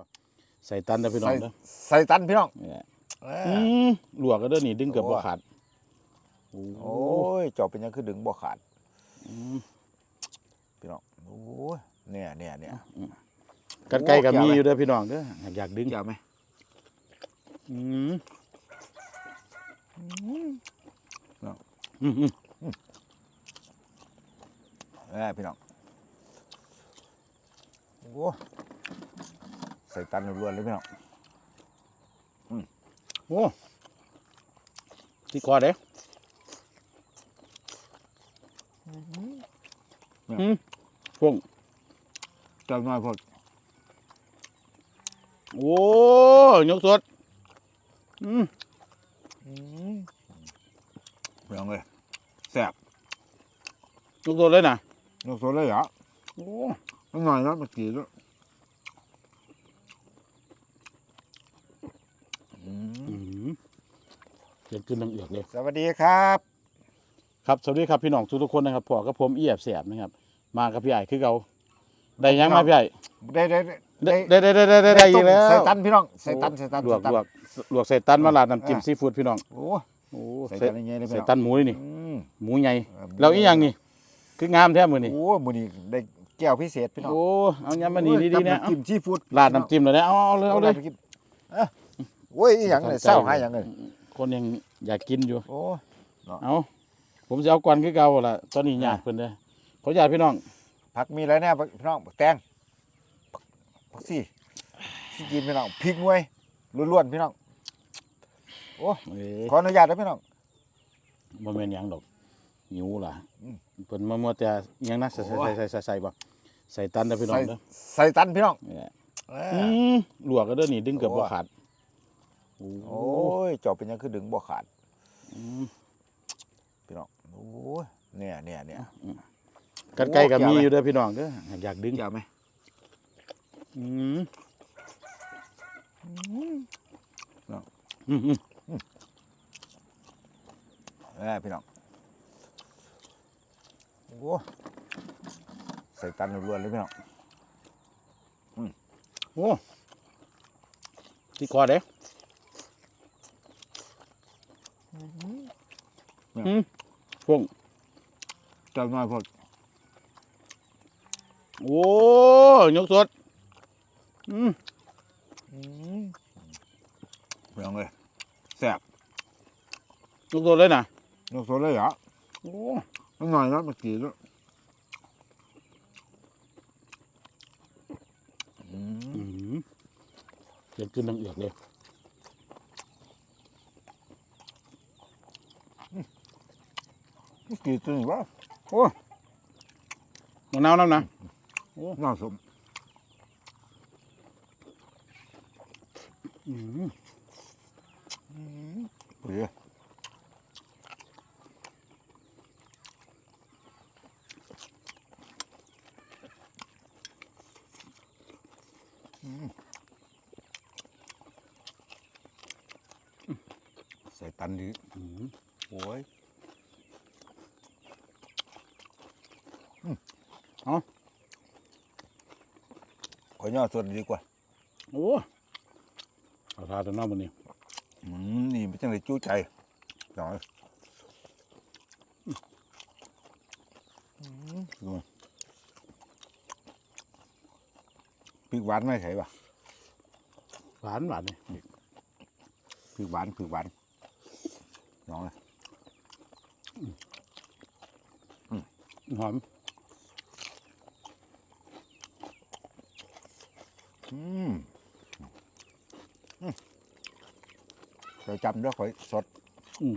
บ่ใส่ตันเด้อพี่น้อใส่งเด้อใส่ตันพี่น้องนี่แหละเอ้ยอืมลวกก็เด้อนี่ดึงเกือบบ่ขาดโอ้โอ้ยเจอบเป็นหยังคือดึงบ่ขาดอืมพี่น้องโอ้ยเนี่ยเนี่ยเนี่ยกันไกลก็โอ้มีเกี่ยวไหมอยู่เด้อพี่น้องเด้ออยากดึงเกี่ยวไหมอืมอืมอืมอืมเอ้ยพี่น้องโอ้ ใส่ตันล้วนๆเลยพี่น้องโอ้ที่คอเด้อืมพวงเจ้าน้อยพอดโอ้ยกสด อืมพี่น้องเลยแซ่บยกสดเลยนะนกโซเลยเหรอโอ้นิดหน่อยนะเมื่อกี้ด้วย อืมอืมเกินขึ้นนังเอือกเลย สวัสดีครับ ครับ สวัสดีครับพี่น้องทุกๆคนนะครับพ่อกับผมเอียบแสบนะครับ มากับพี่ใหญ่คือเราได้หยังมาพี่ใหญ่ได้ได้ได้ได้ได้ได้ได้ได้อีกแล้วใส่ตันพี่น้องใส่ตันใส่ตันลวกใส่ลตัวนกลวกใส่ตันมาลาดน้ำจิ้มอ่าซีฟู้ดพี่น้องโอ้โอ้ใส่ใส่ตันยังไงเลยพี่ใส่น้องตันหมูนี่นี่อืม หมูใหญ่เออ แล้วอีหยังนี่คืองามแท้มือนี่โอ้มือนี้ได้แก้วพิเศษพี่น้องโอ้เอายำมานี่ดีๆเนี่ยำจิ้มซีฟู้ดลาดน้ำจิ้มเลยนะเอาเอาเลยเอาเลยไปกินเอ้ย โอ้ยอีหยังเลยเศร้าหายหยังเลยคนยังอยากกินอยู่ โอ้ เอาผมจะเอาก่อนคือเก่าล่ะตอนนี้ญาติเพิ่นเด้อขอญาติพี่น้อง ผักมีอะไรแน่พี่น้องแตงผักซี่ที่กินพี่น้องพริกงวยล้วนๆพี่น้องโอ้เอ้ย ขออนุญาตนะพี่น้อง บ่แม่นหยังดอกหิวล่ะอืม เพิ่นมามัวแต่อิหยังนะใส่โอ้ยใส่ใส่ใส่ใส่บ่ใส่ตันเด้อพี่น้อใส่งเด้อใส่ตันพี่น้อง นี่แหละเอ้ยอืมลวกก็เด้อนี่ดึงเกือบบ่ขาด โอ้โอ้ยเจอบเป็นหยังคือดึงบ่ขาดอืมพี่น้องโอ้ยเนี่ยเนี่ยเนี่ยกันไกลก็โอ้มีเกี่ยวไหมอยู่เด้อพี่น้องเด้ออยากดึงเกี่ยวไหมอืมอืมอืมเอ้ยพี่น้องโอ้ใส่ตันล้วนๆเลยพี่น้องโอ้ที่คอเด้ อืมพวงเจ้าน้อยพอดโอ้ยกสด อืมพี่น้องเลยแซ่บยกสดเลยนะนกโซเลยเหรอโอ้นิดหน่อยนะเมื่อกี้ด้วยอืมอืมเกินขึ้นนังเอือกเลย เมื่อ กี้ตัวนี้ว่ามะนาวน้ำนะน่าสมอืมเฮ้ยใส่ตันดีอืม โอ้ยขอย่อส่วนดีกว่า โอ้เอาทาตัวน้ำมันนี่อืมนี่ไม่จังเลยจู้ใจหน่อยดูพริกหวานไม่ใช่ปะหวานหวานนี่พริกหวานพริกหวานน้องเลยหอม อืมอืมเคยจำด้วยข่อยสดอืม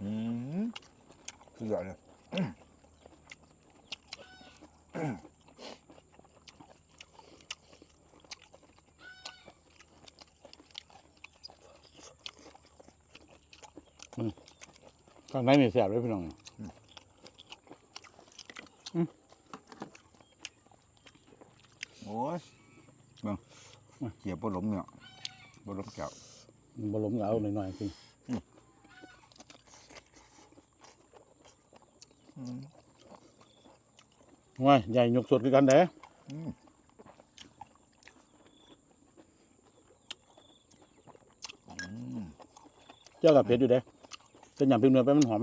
อืมสุดยอดเลยข้างในนี่แสบเลยพี่น้อง โอ้ยเบิ่ง เกี่ยวบนหลมเนี่ยบนหลมแก้วมันบล้มก็เอาหน่อยๆสิอว้ายใหญ่ยกสดคือกันเด้อืมเจ้ากับเผ็ดอยู่เด้เป็นอย่างพริกเนื้อไปมันหอม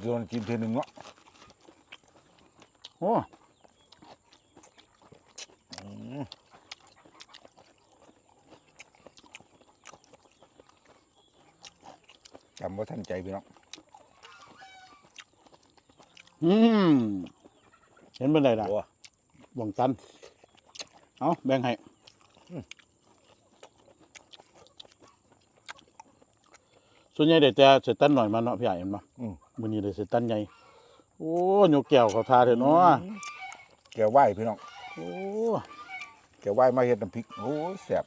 โดนกินเทอหนึ่งเนาะโอ้จำว่าท่านใจพี่น้องอืมเห็นเป็นไรล่ะโอ้หวงตัน เอาแบ่งให้อืมส่วนใหญ่เด็กแต่เสร็จตันหน่อยมาเนาะพี่ใหญ่เห็นปะอื มมื้อนี้ได้เสร็จตันใหญ่โอ้ยกแก้วเขาทาเถอะเนาะแกวไหว้พี่น้องโอ้แกวไหว้มาเฮ็ดน้ำพริกโอ้ยแซ่บ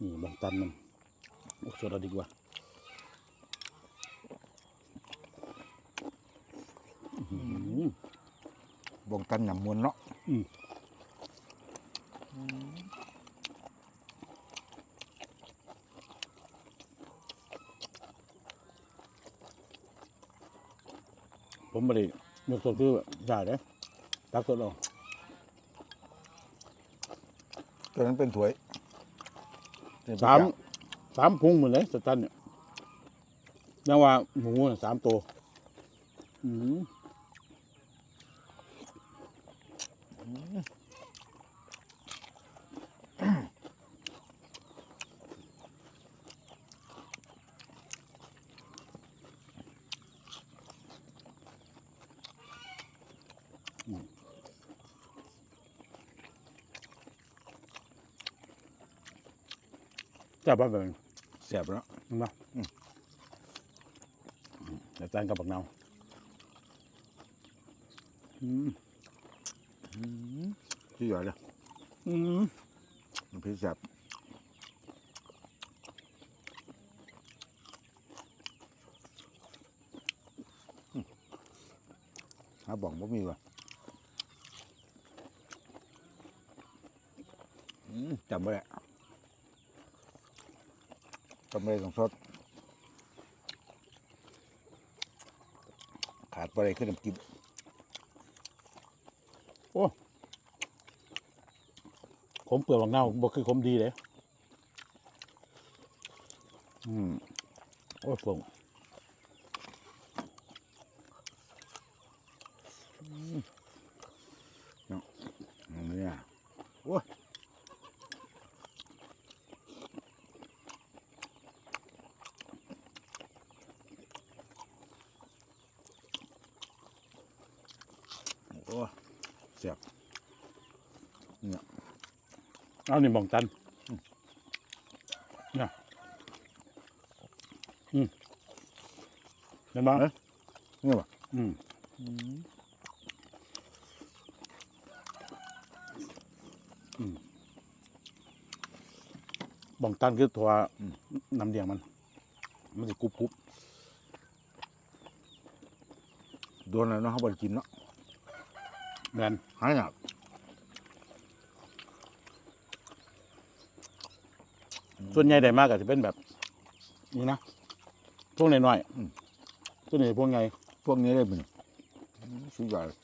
นี่บางตันมันโอ้สดเอาดีกว่าอื้อหือบงตันหยำมวนเนาะผม ไม่ได้ยกสดคือใหญ่เลยตักสดเอาตัวนั้นเป็นถ้วยสามสามพุงหมดเลยสตันเนี่ยยังว่าหมูน่ะสามตัว อืม จับบ้าแบบนี้แซ่บเนาะเนาะสตันกับบักเนาอืมที่ใหญ่เลยอืมน้ำพริกแซ่บอืมหาบ่องบ่มีว่ะอืมจำไว้แหละ จำไว้ต้องสดขาดอะไรขึ้นน้ำจิ้มผมเปลือกบักเน่าบ่คือผมดีเลยอืมโอ้ยฟงอันนี้โอ้ยโอ้เสียบเอานี่บังตันเนี่ยอืมเห็นไหมนี่ป่ะอืมบังตันคือตัวน้ำเดียงมัน มันจะกรุบกรุบโดนแล้วเนาะเขาบริกินเนาะ แมนหายหนักส่วนใหญ่ได้มากก็จะเป็นแบบ นี้นะพวกน้อยๆตัวนี้พวกไงพวกนี้ได้เป็นสุดยอดโ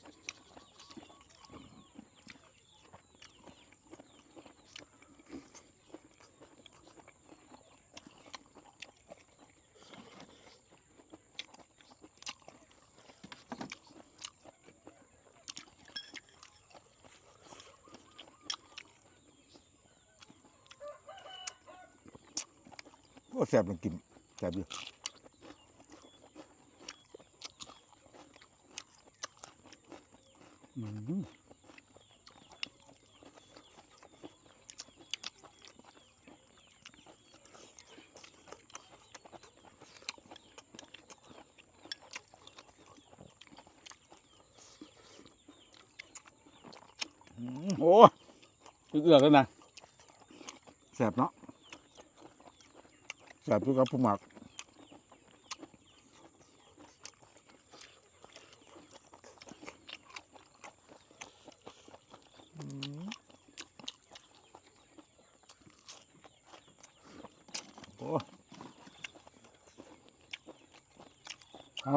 อ้แซ่บลองกินแซ่บอยู่อืมโอ้เอื้อกันนะแซ่บเนาะ แสบทุกกับผู้หมัก โอ้ เอา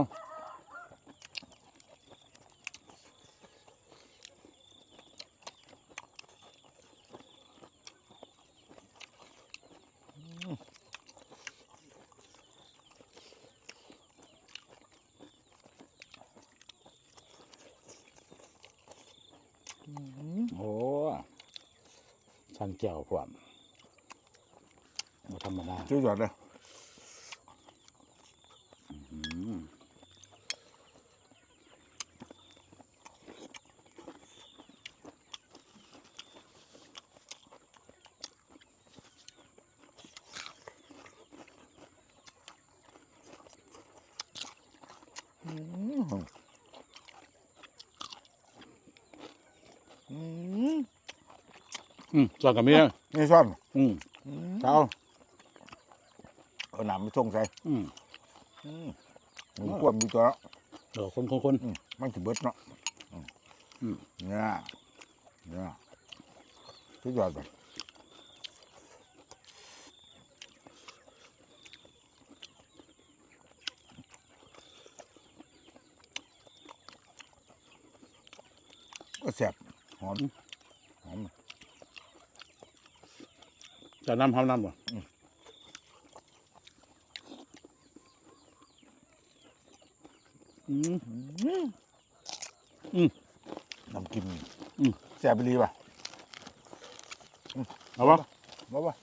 โอ้ ชันแก้วพวกบ่ธรรมดาสุดยอดเลย อืมส่วนกับเมียนี่ซ่อนอืมเช้าเอาน้ำไปส่งใส่อืมอืมมันควบมีตัวเนาะเดี๋ยวคนคนคนอืมมันจะเบิดเนาะอืมอืมเนี่ยเนี่ยสุดยอดเลยก็แซ่บหอมหอม จะน้ำห้ามน้ำบ่อืมอืมน้ำกินอืมแซ่บไปรีป่ะเอาปะบ่ป่ะ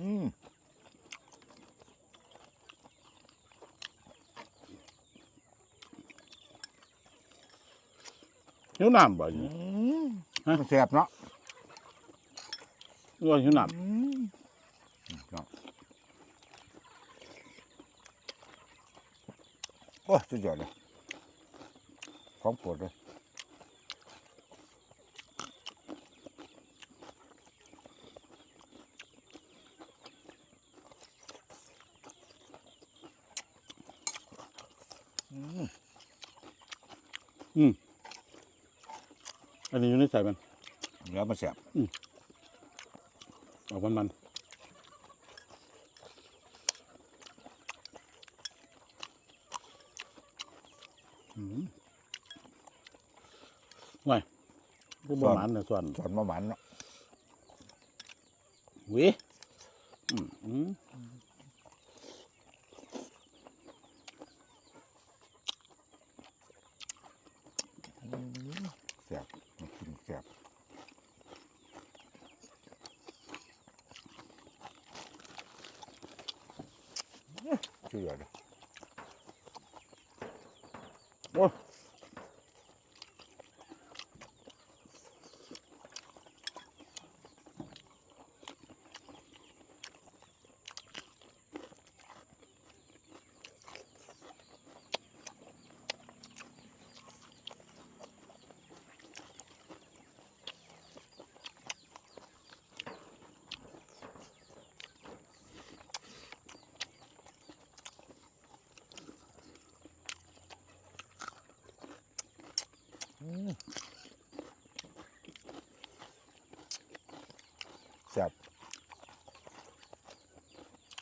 อืม หิวน้ำบ่อยู่ฮะมันแซ่บเนาะหรือว่าหิวน้อืมเนาะโอ้ยสุดยอดเลยของโปรดเลยำอันนี้อยู่ ในใส่มันเนื้อมันแซ่บออกมันมันอืมไว้ผู้บริหารเนี่ยส่วนสอนมาหวานเนาะหวิอืมอืม แซ่บมันกินแซ่บ สุดยอ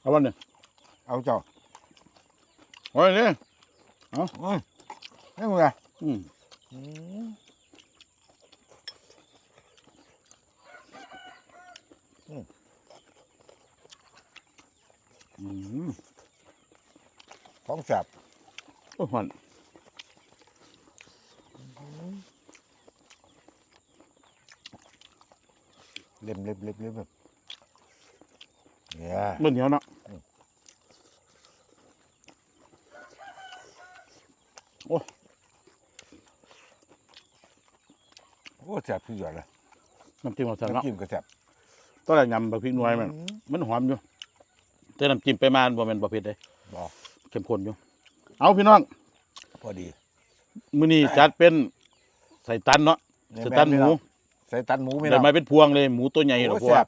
เอาวันเนี่ยเอาเจ้าโอ้ยเนี่ยเอ้ยนี่มึงไงอืมอืมของแซ่บโอ้ยหอนเล็มเล็มเล็มเล็มแบบเนี่ยมันเหนียวเนาะโอ้ย โอ้ แซ่บสุดยอดเลยน้ำจิ้มเอาใส่เนาะน้ำจิ้มก็แซ่บตอนแรกยำบักพริกหน่วยมันมันหอมอยู่แต่น้ำจิ้มไปมาบ่แม่นบ่เผ็ดเลยบ่เข้มข้นอยู่ เอาพี่น้องพอดีมื้อนี้จัดเป็นใส่ตันเนาะใส่ตันหมูใส่ตันหมูพี่น้ได้องมาเป็นพวงเลยหมูตัวใหญ่ดอกโอ้เพราะว่า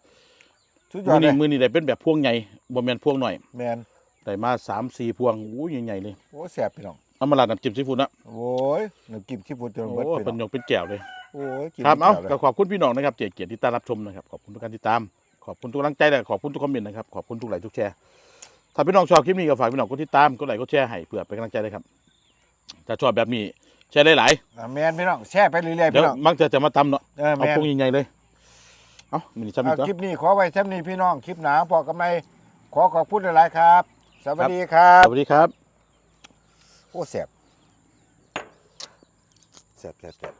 สุดยอมื้ดอเลนี้ยมื้อนี้ได้เป็นแบบพวงใหญ่บ่แม่นพวงหน่อยแมนได้มา3 4พวงอู้ใหญ่ๆเลยโอ้แซ่บพี่น้องเอามาราดน้ำจิ้มซีฟู้ดนะโอ้ยน้ำจิ้มซีฟู้ดจนโอ้เบิดพี่เป็นหยน้องกเป็นแจ่วเลย โอ้ยจิ้มครับเอาแจ่วลยก็ขอบคุณพี่น้องนะครับเจเกียรติที่ต้อนรับชมนะครับขอบคุณทุกการติดตาม ขอบคุณทุกกำลังใจและขอบคุณทุกคอมเมนต์นะครับขอบคุณทุกไลค์ทุกแชร์ถ้าพี่น้องชอบคลิปนี้ก็ฝากพี่น้องกดติดตามกดไลค์กดแชร์ให้เพื่อเป็นกำลังใจเลยครับถ้าชอบแบบนี้แชร์ได้หลายอะแมนพี่น้องแช่ไปเรื่อยๆเดี๋ยพี่วน้อง มักจะจะมาตำเนาะเออแมเอานพวงใหญ่ๆเลยเอามินิชัมเอาอีกคลิปนี้ขอไว้แค่นี้พี่น้องคลิปหนาพอกันไหมขอขอบคุณหลายๆครับ สวัสดีครัสบวัสดีครับ โอ้แซ่บแซ่บแซ่บแซ่บ